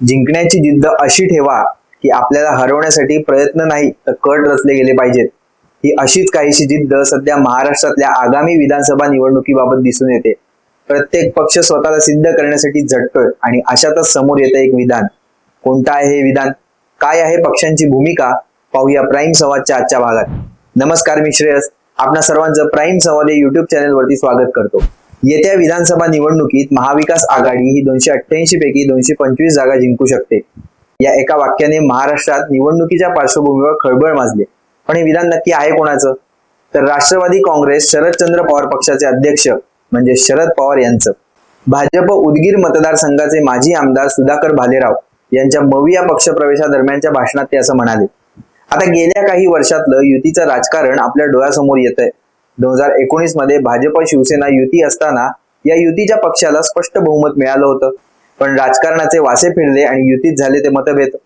जिंकण्याची जिद्द अशी ठेवा की आपल्याला हरवण्यासाठी प्रयत्न नाही तर कट रचले गेले पाहिजेत. ही अशीच काहीशी जिद्द सध्या महाराष्ट्रातल्या आगामी विधानसभा निवडणुकीबाबत दिसून येते. प्रत्येक पक्ष स्वतःला सिद्ध करण्यासाठी झटतोय आणि अशातच समोर येतं एक विधान. कोणतं आहे हे विधान? काय आहे पक्षांची भूमिका? पाहूया प्राईम संवादच्या आजच्या भागात. नमस्कार मी श्रेयस. आपणा सर्वांचं प्राईम संवाद या युट्यूब चॅनेलवरती स्वागत करतो. येत्या विधानसभा निवडणुकीत महाविकास आघाडी ही दोनशे अठ्ठ्याऐंशी पैकी दोनशे पंचवीस जागा जिंकू शकते. या एका वाक्याने महाराष्ट्रात निवडणुकीच्या पार्श्वभूमीवर खळबळ माजले. पण हे विधान नक्की आहे कोणाचं? तर राष्ट्रवादी काँग्रेस शरदचंद्र पवार पक्षाचे अध्यक्ष म्हणजे शरद पवार यांचं. भाजप उदगीर मतदारसंघाचे माजी आमदार सुधाकर भालेराव यांच्या मविया पक्षप्रवेशादरम्यानच्या भाषणात ते असं म्हणाले. आता गेल्या काही वर्षातलं युतीचं राजकारण आपल्या डोळ्यासमोर येत आहे दोन हजार एकोणीसमध्ये भाजप शिवसेना युती असताना या युतीच्या पक्षाला स्पष्ट बहुमत मिळालं होतं. पण राजकारणाचे वासे फिरले आणि युतीत झाले ते मतभेद.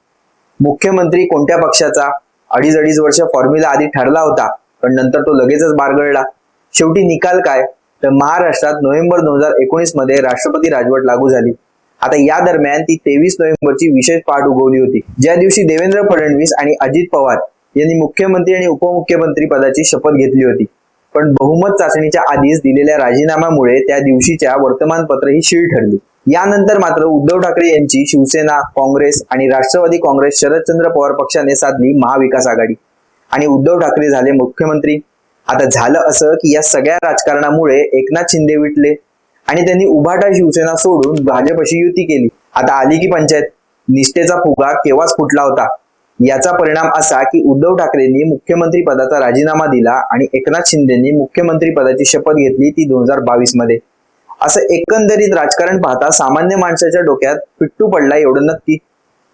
मुख्यमंत्री कोणत्या पक्षाचा? अडीच अडीच वर्ष फॉर्म्युला आधी ठरला होता पण नंतर तो लगेचच बारगळला. शेवटी निकाल काय? तर महाराष्ट्रात नोव्हेंबर दोन हजार एकोणीसमध्ये राष्ट्रपती राजवट लागू झाली. आता या दरम्यान ती तेवीस नोव्हेंबरची विशेष पाठ उगवली होती. ज्या दिवशी देवेंद्र फडणवीस आणि अजित पवार यांनी मुख्यमंत्री आणि उपमुख्यमंत्री पदाची शपथ घेतली होती पण बहुमत चाचणीच्या आधीच दिलेल्या राजीनाम्यामुळे त्या दिवशीच्या वर्तमानपत्र ही शीळ ठरली. यानंतर मात्र उद्धव ठाकरे यांची शिवसेना काँग्रेस आणि राष्ट्रवादी काँग्रेस शरदचंद्र पवार पक्षाने साधली महाविकास आघाडी. आणि उद्धव ठाकरे झाले मुख्यमंत्री. आता झालं असं की या सगळ्या राजकारणामुळे एकनाथ शिंदे विटले आणि त्यांनी उभाटा शिवसेना सोडून भाजपशी युती केली. आता आली की पंचायत. निष्ठेचा फुगा केव्हाच फुटला होता? याचा परिणाम असा की उद्धव ठाकरेंनी मुख्यमंत्री पदाचा राजीनामा दिला आणि एकनाथ शिंदेनी मुख्यमंत्री पदाची शपथ घेतली ती दोन हजार बावीसमध्ये. असं एकंदरीत राजकारण पाहता सामान्य माणसाच्या डोक्यात पिट्टू पडला एवढं नक्की.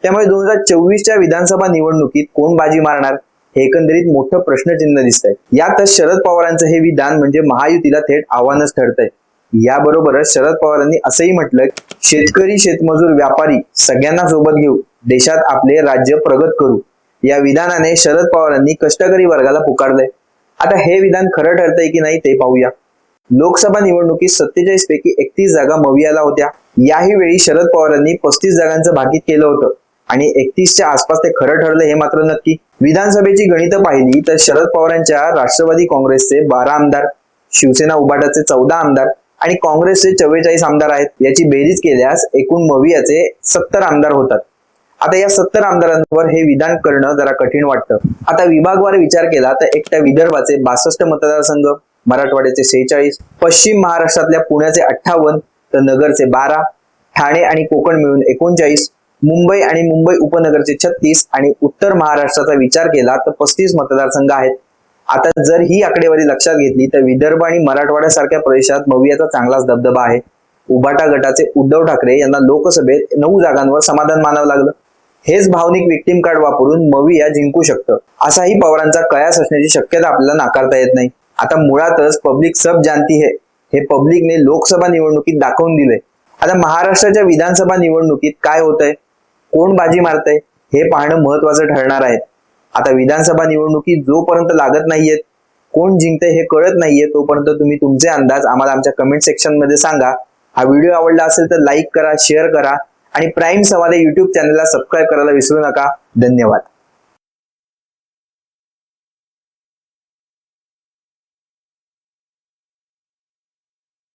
त्यामुळे दोन हजार चोवीसच्या विधानसभा निवडणुकीत कोण बाजी मारणार? हे एकंदरीत मोठं प्रश्नचिन्ह दिसतंय. यातच शरद पवारांचं हे विधान म्हणजे महायुतीला थेट आव्हानच ठरतंय. याबरोबरच शरद पवारांनी असंही म्हटलं शेतकरी शेतमजूर व्यापारी सगळ्यांना सोबत घेऊ देशात आपले राज्य प्रगत करू. या विधानाने शरद पवारांनी कष्टकरी वर्गाला पुकारलंय. आता हे विधान खरं ठरतंय की नाही ते पाहूया. लोकसभा निवडणुकीत सत्तेचाळीस पैकी एकतीस जागा मवियाला होत्या. याही वेळी शरद पवारांनी पस्तीस जागांचं भाकीत केलं होतं. आणि एकतीसच्या आसपास ते खरं ठरलं हे मात्र नक्की. विधानसभेची गणितं पाहिली तर शरद पवारांच्या राष्ट्रवादी काँग्रेसचे बारा आमदार शिवसेना उभाटाचे चौदा आमदार आणि काँग्रेसचे चव्वेचाळीस आमदार आहेत. याची बेरीज केल्यास एकूण मवियाचे सत्तर आमदार होतात. आता या सत्तर आमदारांवर हे विधान करणं जरा कठीण वाटतं. आता विभागवार विचार केला तर एकट्या विदर्भाचे बासष्ट मतदारसंघ मराठवाड्याचे सेहेचाळीस पश्चिम महाराष्ट्रातल्या पुण्याचे अठ्ठावन्न तर नगरचे बारा ठाणे आणि कोकण मिळून एकोणचाळीस मुंबई आणि मुंबई उपनगरचे छत्तीस आणि उत्तर महाराष्ट्राचा विचार केला तर पस्तीस मतदारसंघ आहेत. आता जर ही आकडेवारी लक्षात घेतली तर विदर्भ आणि मराठवाड्यासारख्या प्रदेशात मवियाचा चांगलाच दबदबा आहे. उभाटा गटाचे उद्धव ठाकरे यांना लोकसभेत नऊ जागांवर समाधान मानावं लागलं. हेच भावनिक विक्टीम कार्ड वापरून मविया जिंकू शकतं. असाही पवारांचा कयास असण्याची शक्यता आपल्याला नाकारता येत नाही. आता मुळातच पब्लिक सब जानती है. हे पब्लिकने लोकसभा निवडणुकीत दाखवून दिले आता महाराष्ट्राच्या विधानसभा निवडणुकीत काय होतंय? कोण बाजी मारतय? हे पाहणं महत्वाचं ठरणार आहे. आता विधानसभा निवडणुकीत जोपर्यंत लागत नाहीयेत कोण जिंकते हे कळत नाहीये तोपर्यंत तुम्ही तुमचे अंदाज आम्हाला आमच्या कमेंट सेक्शनमध्ये सांगा. हा व्हिडिओ आवडला असेल तर लाईक करा शेअर करा. आणि प्राईम संवाद युट्यूब चॅनलला सबस्क्राईब करायला विसरू नका. धन्यवाद.